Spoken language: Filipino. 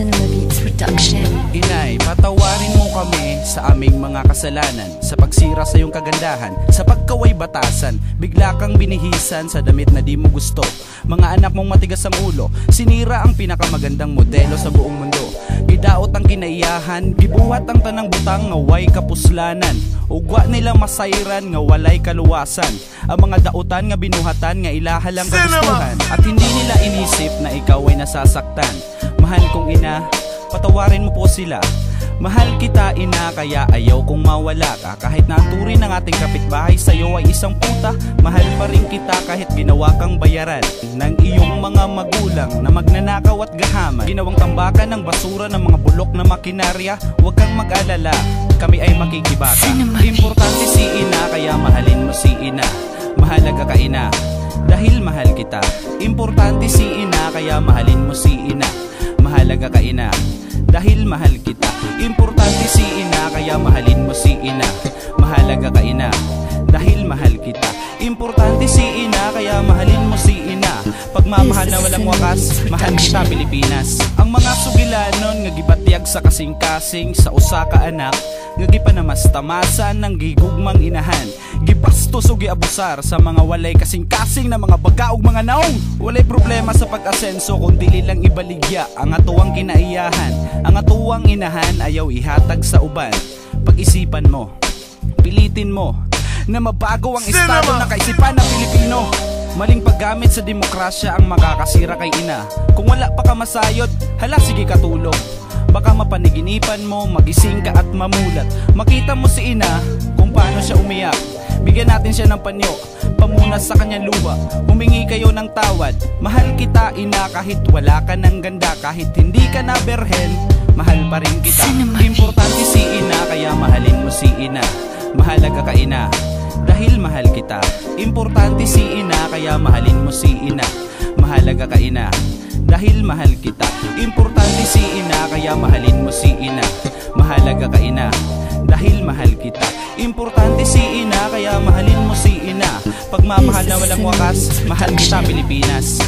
Cinema Beats Production. Inay, patawarin mo kami sa aming mga kasalanan. Sa pagsira sa iyong kagandahan, sa pagkaway batasan. Bigla kang binihisan sa damit na di mo gusto. Mga anak mong matigas ang ulo Sinira ang pinakamagandang modelo sa buong mundo. Idaot ang kinaiyahan Gibuhat ang tanang butang ngaway kapuslanan. Ugwa nila masairan nga walay kaluwasan. Ang mga dautan nga binuhatan nga ilahalang kagustuhan. At hindi nila inisip na ikaw ay nasasaktan. Mahal kong ina, patawarin mo po sila. Mahal kita ina kaya ayaw kong mawala ka. Kahit naturin ng ating kapitbahay sa'yo ay isang puta. Mahal pa rin kita kahit ginawa kang bayaran. Ng iyong mga magulang na magnanakaw at gahaman. Ginawang tambakan ng basura ng mga bulok na makinarya. Huwag kang mag-alala, kami ay makikibaka Importante si ina kaya mahalin mo si ina. Mahalaga ka ina dahil mahal kita. Importante si ina kaya mahalin mo si ina Mahalaga ka ina dahil mahal kita Importante si ina kaya mahalin mo si ina. Mahalaga ka ina. Dahil mahal kita Importante si ina kaya mahalin mo si ina Pagmamahal na walang wakas, mahal kita Pilipinas. Ang mga sugilanon nga gibatyag sa kasing-kasing sa usa ka anak nga gipanamastamasan ng gigugmang inahan. Gibastos o giabusar sa mga walay kasing-kasing na mga baga ug mga naong. Walay problema sa pag-asenso kung dili lang ibaligya. Ang atuwang kinaiyahan Ang atuwang inahan ayaw ihatag sa uban. Pag-isipan mo, pilitin mo na mabago ang estado ng kaisipan ng Pilipino Maling paggamit sa demokrasya ang makakasira kay ina. Kung wala pa ka masayod, hala sige katulog Baka mapaniginipan mo, magising ka at mamulat. Makita mo si ina kung paano siya umiyak. Bigyan natin siya ng panyo Pamunas sa kanyang luha. Humingi kayo ng tawad. Mahal kita ina kahit wala ka ng ganda. Kahit hindi ka na berhen Mahal pa rin kita. Importante si ina kaya mahalin mo si ina. Mahalaga ka ina dahil mahal kita Importante si ina kaya mahalin mo si ina. Mahalaga ka ina. Dahil mahal kita. Importante si ina kaya mahalin mo si ina. Mahalaga ka ina. Dahil mahal kita. Importante si ina kaya mahalin mo si ina. Pagmamahal na walang wakas Mahal kita Pilipinas